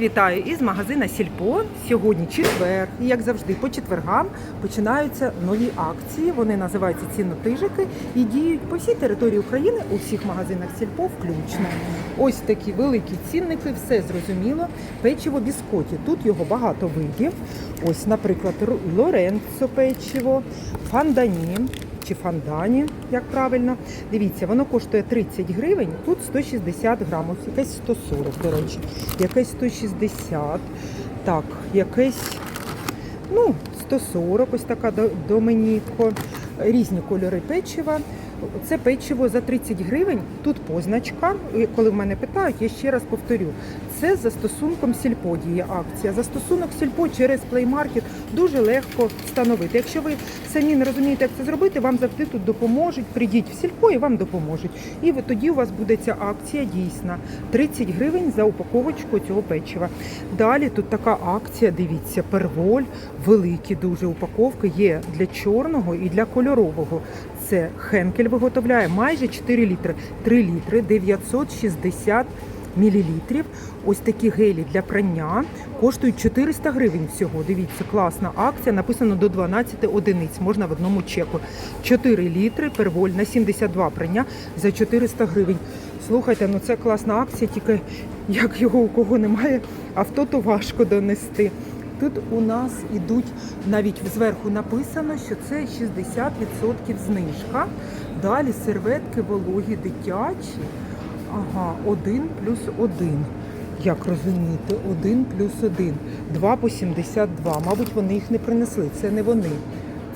Вітаю із магазина Сільпо. Сьогодні четвер, і як завжди, по четвергам починаються нові акції. Вони називаються цінотижики і діють по всій території України у всіх магазинах Сільпо включно. Ось такі великі цінники, все зрозуміло. Печиво біскоті. Тут його багато видів. Ось, наприклад, Лоренцо печиво, фандані чи фандані, як правильно. Дивіться, воно коштує 30 гривень, тут 160 грамів, якесь 140, до речі, якесь 160, так, якесь, ну, 140, ось така до- доменіко, різні кольори печива. Це печиво за 30 гривень. Тут позначка. Коли в мене питають, я ще раз повторю. Це за стосунком сільпо діє акція. Застосунок сільпо через Market дуже легко встановити. Якщо ви самі не розумієте, як це зробити, вам завжди тут допоможуть. Прийдіть в сільпо і вам допоможуть. І тоді у вас буде ця акція дійсна. 30 гривень за упаковочку цього печива. Далі тут така акція, дивіться, перволь, великі дуже упаковки є для чорного і для кольорового. Це Хенкель виготовляє майже 4 літри, 3 літри 960 мілілітрів. Ось такі гелі для прання коштують 400 гривень всього. Дивіться, класна акція. Написано до 12 одиниць. Можна в одному чеку. 4 літри перволь на 72 прання за 400 гривень. Слухайте, ну це класна акція, тільки як його у кого немає, авто то важко донести. Тут у нас ідуть навіть зверху написано, що це 60% знижка. Далі серветки вологі дитячі. Ага, 1 плюс 1. Як розумієте, 1 плюс 1. 2 по 72. Мабуть, вони їх не принесли. Це не вони.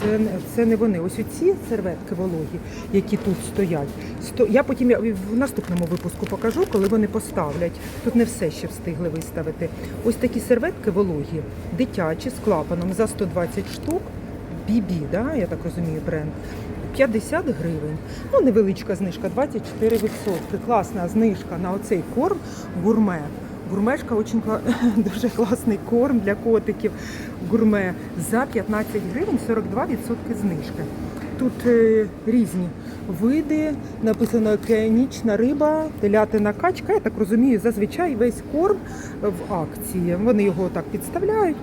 Це, це не вони. Ось оці серветки вологі, які тут стоять. Сто... Я потім я в наступному випуску покажу, коли вони поставлять. Тут не все ще встигли виставити. Ось такі серветки вологі, дитячі з клапаном за 120 штук. Бібі, да, я так розумію, бренд. 50 гривень. Ну, невеличка знижка, 24%. Класна знижка на оцей корм гурме. Гурмешка очень дуже класний корм для котиків. Гурме за 15 гривень 42% знижки. Тут е, різні види, написано океанічна риба, телятина качка. Я так розумію, зазвичай весь корм в акції. Вони його так підставляють.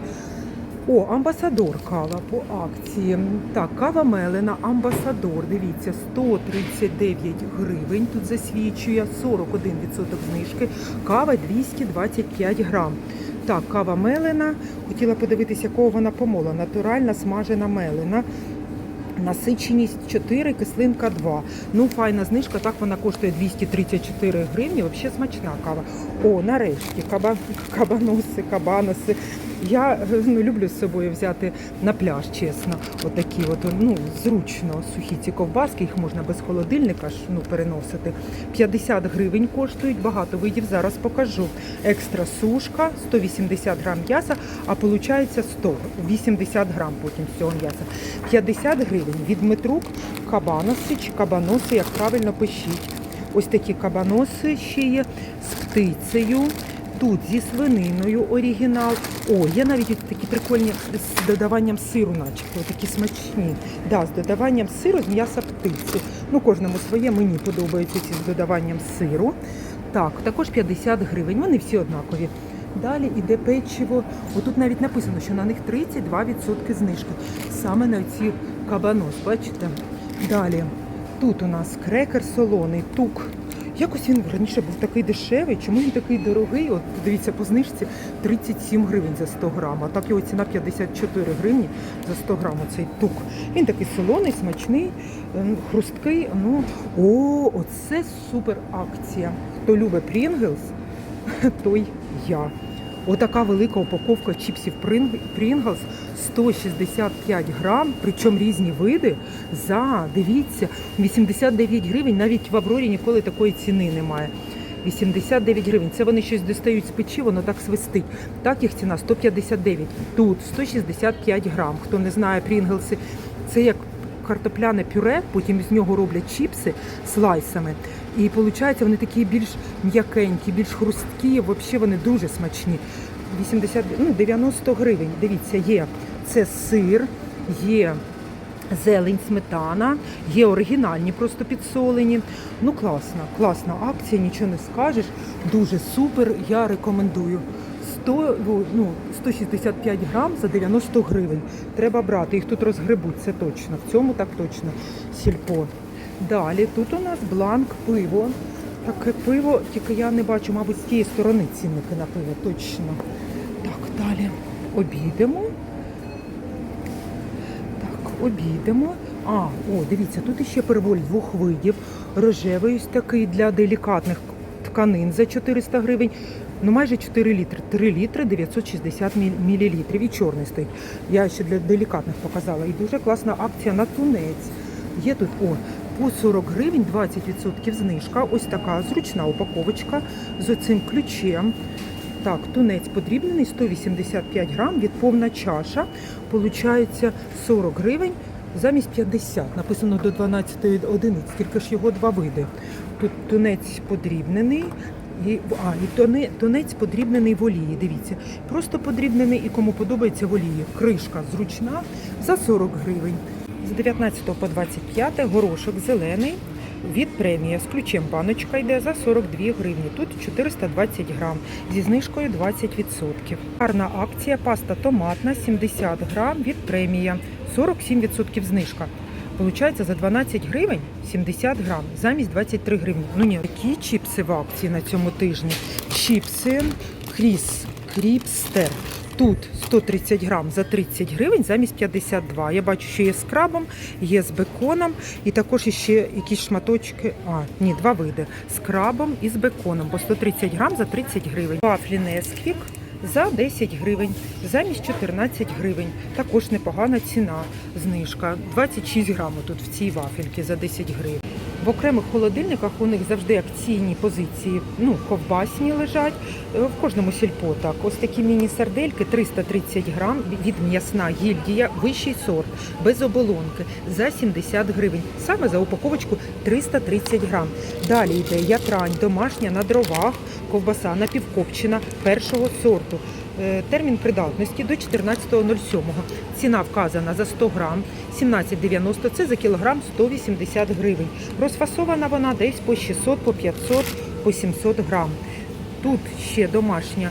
О, амбасадор кава по акції. Так, кава мелена, амбасадор. Дивіться, 139 гривень. Тут засвідчує 41% знижки. Кава 225 грам. Так, кава мелена. Хотіла подивитися, якого вона помола. Натуральна смажена мелена. Насиченість 4, кислинка 2. Ну, файна знижка, так вона коштує 234 гривні. Взагалі смачна кава. О, нарешті, каба, кабаноси, кабаноси. Я ну, люблю з собою взяти на пляж, чесно. Отакі от, ну, зручно сухі ці ковбаски, їх можна без холодильника ж, ну, переносити. 50 гривень коштують, багато видів, зараз покажу. Екстра сушка, 180 грам м'яса, а виходить 180 грам потім з цього м'яса. 50 гривень від метрук кабаноси чи кабаноси, як правильно пишіть. Ось такі кабаноси ще є з птицею. Тут зі свининою оригінал. О, є навіть такі прикольні з додаванням сиру, начебто, такі смачні. Да, з додаванням сиру з м'яса птиці. Ну, кожному своє мені подобаються ці з додаванням сиру. Так, також 50 гривень. Вони всі однакові. Далі іде печиво. Отут навіть написано, що на них 32% знижки. Саме на ці кабанос, бачите? Далі. Тут у нас крекер солоний, тук. Якось він раніше був такий дешевий. Чому він такий дорогий? От дивіться, по знижці 37 гривень за 100 грам, а так його ціна 54 гривні за 100 грам. Оцей тук. Він такий солоний, смачний, ем, хрусткий. Ну, о, оце супер акція. Хто любить Pringles, той я. Отака велика упаковка чіпсів Pringles 165 грам, причому різні види за, дивіться, 89 гривень. Навіть в Аврорі ніколи такої ціни немає. 89 гривень. Це вони щось достають з печі, воно так свистить. Так їх ціна 159. Тут 165 грам. Хто не знає Прінглси, це як картопляне пюре, потім з нього роблять чіпси слайсами. І виходить, вони такі більш м'якенькі, більш хрусткі, взагалі вони дуже смачні. 80, ну, 90 гривень. Дивіться, є це сир, є зелень, сметана, є оригінальні, просто підсолені. Ну класна, класна акція, нічого не скажеш. Дуже супер. Я рекомендую. 100, ну, 165 грам за 90 гривень. Треба брати. Їх тут розгребуть, це точно. В цьому так точно сільпо. Далі тут у нас бланк пиво. Таке пиво, тільки я не бачу, мабуть, з тієї сторони цінники на пиво, точно. Так, далі обійдемо. Так, обійдемо. А, о, дивіться, тут іще переволь двох видів. Рожевий ось такий для делікатних тканин за 400 гривень. Ну, майже 4 літри. 3 літри 960 мі- мілілітрів. І чорний стоїть. Я ще для делікатних показала. І дуже класна акція на тунець. Є тут, о, по 40 гривень 20% знижка. Ось така зручна упаковочка з оцим ключем. Так, тунець подрібнений 185 грам від повна чаша. Получається 40 гривень замість 50. Написано до 12 одиниць, тільки ж його два види. Тут тунець подрібнений. І, а, і тоне- тунець подрібнений в олії. Дивіться, просто подрібнений і кому подобається в олії. Кришка зручна за 40 гривень. З 19 по 25 горошок зелений від премія з ключем баночка йде за 42 гривні. Тут 420 грам зі знижкою 20%. Гарна акція паста томатна 70 грам від премія 47% знижка. Получається за 12 гривень 70 грам замість 23 гривні. Ну ні, які чіпси в акції на цьому тижні. Чіпси Кріс Кріпстер. Тут 130 грам за 30 гривень замість 52. Я бачу, що є з крабом, є з беконом і також ще якісь шматочки. А, ні, два види. З крабом і з беконом. По 130 грам за 30 гривень. Вафлі Несквік за 10 гривень, замість 14 гривень. Також непогана ціна, знижка. 26 грамів тут в цій вафельці за 10 гривень. В окремих холодильниках у них завжди акційні позиції, ну, ковбасні лежать. Е, В кожному сільпо так. Ось такі міні-сардельки 330 грам від м'ясна гільдія, вищий сорт, без оболонки за 70 гривень. Саме за упаковочку 330 грам. Далі йде ятрань, домашня на дровах, ковбаса напівкопчена першого сорту. Е, Термін придатності до 14.07. Ціна вказана за 100 грам 17,90. Це за кілограм 180 гривень. Розфасована вона десь по 600, по 500, по 700 грам. Тут ще домашня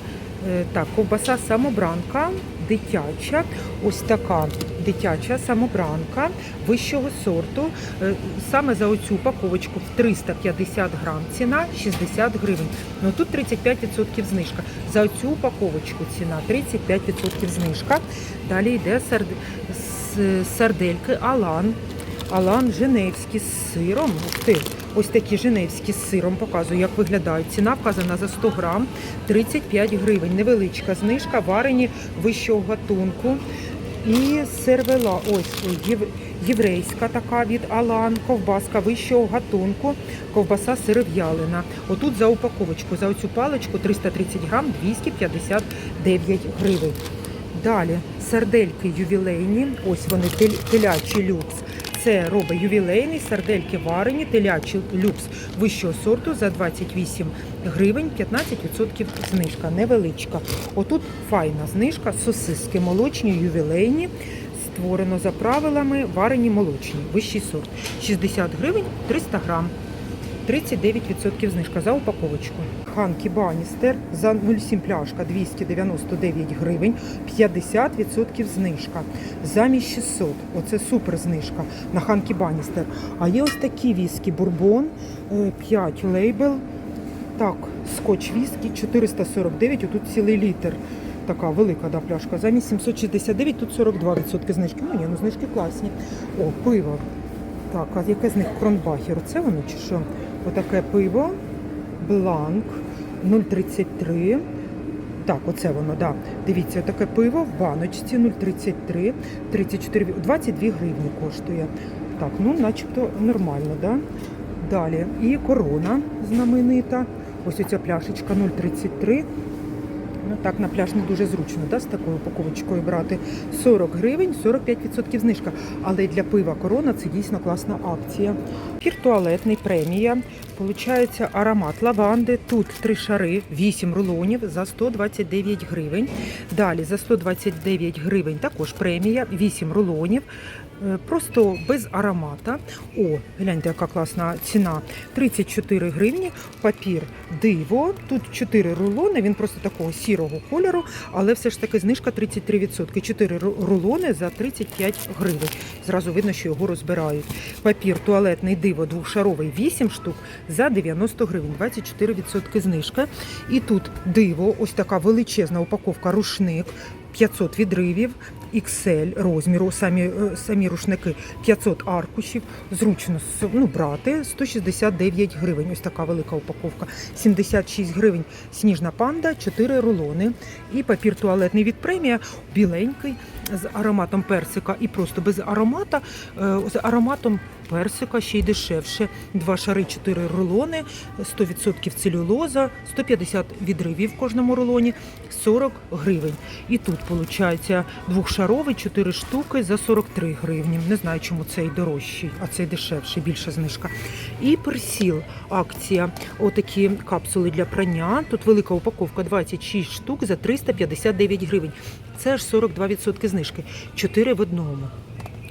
е, так, ковбаса самобранка, дитяча, ось така дитяча самобранка вищого сорту. Е, Саме за оцю упаковочку в 350 грам ціна 60 гривень. Ну тут 35% знижка. За оцю упаковочку ціна 35% знижка. Далі йде сард... сардельки Алан. Алан Женевський з сиром. Ух ти, ось такі Женевські з сиром показую, як виглядають. Ціна вказана за 100 грам 35 гривень. Невеличка знижка, варені вищого гатунку. І сервела, ось єврейська така від Алан, ковбаска вищого гатунку, ковбаса сиров'ялина. Отут за упаковочку, за оцю паличку 330 грам 259 гривень. Далі сардельки ювілейні, ось вони телячі люкс. Це робить ювілейний, сардельки варені, телячі люкс вищого сорту за 28 гривень, 15% знижка, невеличка. Отут файна знижка, сосиски молочні, ювілейні, створено за правилами, варені молочні, вищий сорт. 60 гривень, 300 грам. 39% знижка за упаковочку. Ханкі Баністер за 0,7 пляшка 299 гривень, 50% знижка. Замість 600. Оце супер знижка на Ханкі Баністер. А є ось такі віскі Бурбон, е, 5 лейбл. Так, скотч віскі 449, отут цілий літр. Така велика да, пляшка. Замість 769, тут 42% знижки. Ну ні, ну знижки класні. О, пиво. Так, а яке з них кронбахер? Це воно чи що? Отаке пиво, бланк 0,33. Так, оце воно, да. Дивіться, таке пиво в баночці 0,33, 34, 22 гривні коштує. Так, ну начебто нормально, да? Далі. І корона знаменита. Ось оця пляшечка 0,33. Ну так, на пляж не дуже зручно, да, з такою упаковочкою брати. 40 гривень, 45% знижка. Але для пива корона це дійсно класна акція. Пір туалетний премія. Получається аромат лаванди. Тут три шари, 8 рулонів за 129 гривень. Далі за 129 гривень також премія, 8 рулонів. Е, просто без аромата. О, гляньте, яка класна ціна. 34 гривні, папір диво. Тут 4 рулони, він просто такого сірого кольору, але все ж таки знижка 33%. 4 рулони за 35 гривень. Зразу видно, що його розбирають. Папір туалетний диво двохшаровий 8 штук за 90 гривень, 24% знижка. І тут диво, ось така величезна упаковка рушник. 500 відривів, XL розміру, самі, е, самі рушники 500 аркушів, зручно ну, брати, 169 гривень, ось така велика упаковка, 76 гривень сніжна панда, 4 рулони. І папір туалетний від премія, біленький, з ароматом персика і просто без аромата, е, з ароматом персика ще й дешевше, два шари, 4 рулони, 100% целюлоза, 150 відривів в кожному рулоні, 40 гривень. І тут виходить двохшаровий, 4 штуки за 43 гривні. Не знаю, чому цей дорожчий, а цей дешевший, більша знижка. І персіл акція. Отакі капсули для прання. Тут велика упаковка 26 штук за 359 гривень. Це аж 42% знижки. 4 в одному.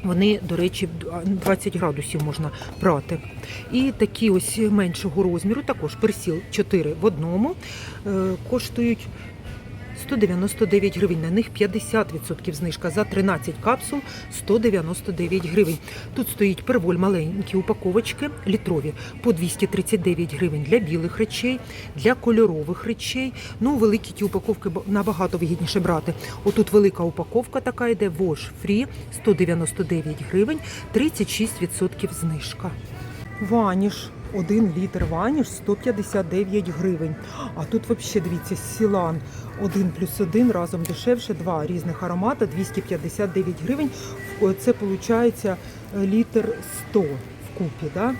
Вони, до речі, 20 градусів можна брати. І такі ось меншого розміру, також персіл 4 в одному, е, коштують 199 гривень. На них 50% знижка. За 13 капсул 199 гривень. Тут стоїть перволь маленькі упаковочки, літрові, по 239 гривень для білих речей, для кольорових речей. Ну, великі ті упаковки набагато вигідніше брати. Отут велика упаковка така йде, Wash Free, 199 гривень, 36% знижка. Ваніш. Один літр ваніш 159 гривень. А тут взагалі дивіться, сілан 1 плюс 1 разом дешевше, два різних аромата 259 гривень. Це виходить літр 100 вкупі. Да?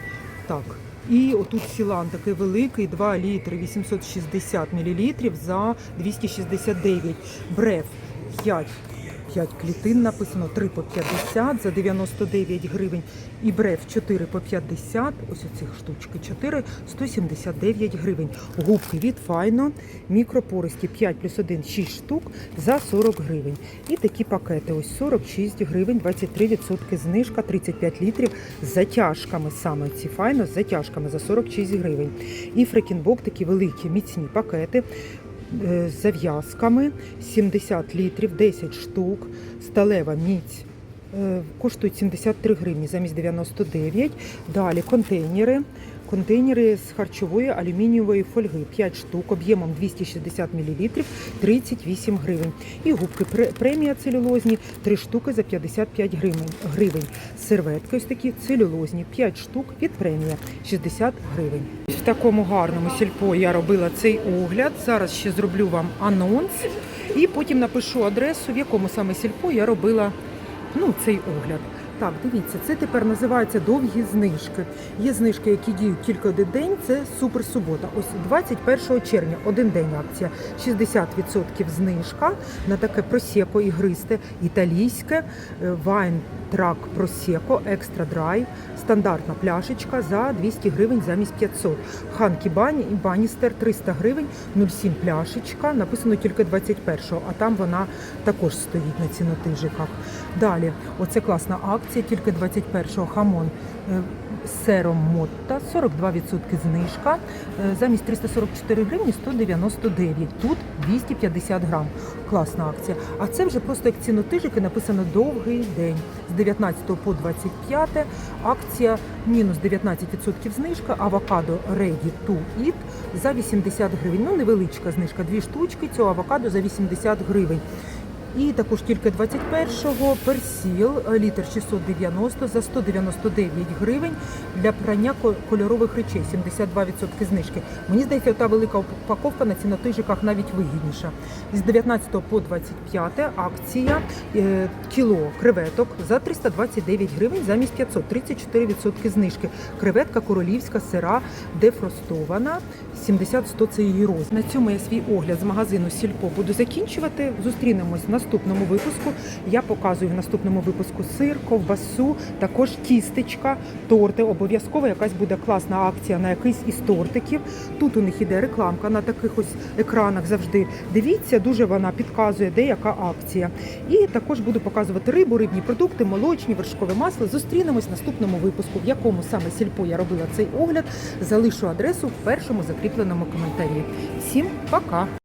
Так. І отут сілан такий великий, 2 літри 860 мл за 269. Бреф 5 5 клітин написано 3 по 50 за 99 гривень. І бреф 4 по 50, ось оці штучки 4, 179 гривень. Губки від Файно, мікропористі 5 плюс 1, 6 штук за 40 гривень. І такі пакети, ось 46 гривень, 23% знижка, 35 літрів з затяжками. Саме ці Файно з затяжками за 46 гривень. І фрекінбок такі великі міцні пакети зав'язками 70 літрів, 10 штук, сталева міць. е, Коштують 73 гривні замість 99. Далі контейнери. Контейнери з харчової алюмінієвої фольги 5 штук об'ємом 260 мл 38 гривень. І губки пре- премія целюлозні 3 штуки за 55 гривень. гривень. Серветки ось такі целюлозні 5 штук від премія 60 гривень. В такому гарному сільпо я робила цей огляд. Зараз ще зроблю вам анонс і потім напишу адресу, в якому саме сільпо я робила ну, цей огляд. Так, дивіться, це тепер називається довгі знижки. Є знижки, які діють тільки один день. Це супер субота. Ось 21 червня, один день акція. 60% знижка на таке просеко ігристе, італійське, вайн трак просеко, екстра драй, стандартна пляшечка за 200 гривень замість 500. Ханкі бані і баністер 300 гривень, 0,7 пляшечка. Написано тільки 21-го, а там вона також стоїть на цінотижиках. Далі, оце класна акція, тільки 21-го хамон е, з сиром Мотта, 42% знижка. Е, Замість 344 гривні 199. Тут 250 грам. Класна акція. А це вже просто як цінотижики написано довгий день. З 19 по 25 акція мінус 19% знижка. Авокадо Ready to Eat за 80 гривень. Ну, невеличка знижка. Дві штучки цього авокадо за 80 гривень. І також тільки 21-го персіл літр 690 за 199 гривень для прання кольорових речей, 72% знижки. Мені здається, та велика упаковка на цінотижиках навіть вигідніша. З 19 по 25 акція е, кіло креветок за 329 гривень замість 500, 34% знижки. Креветка королівська сира дефростована, 70-100 це її розмір. На цьому я свій огляд з магазину Сільпо буду закінчувати. Зустрінемось на наступному випуску. Я показую в наступному випуску сир, ковбасу, також тістечка, торти. Обов'язково якась буде класна акція на якийсь із тортиків. Тут у них іде рекламка на таких ось екранах завжди. Дивіться, дуже вона підказує, де яка акція. І також буду показувати рибу, рибні продукти, молочні, вершкове масло. Зустрінемось в наступному випуску, в якому саме сільпо я робила цей огляд. Залишу адресу в першому закріпленому коментарі. Всім пока!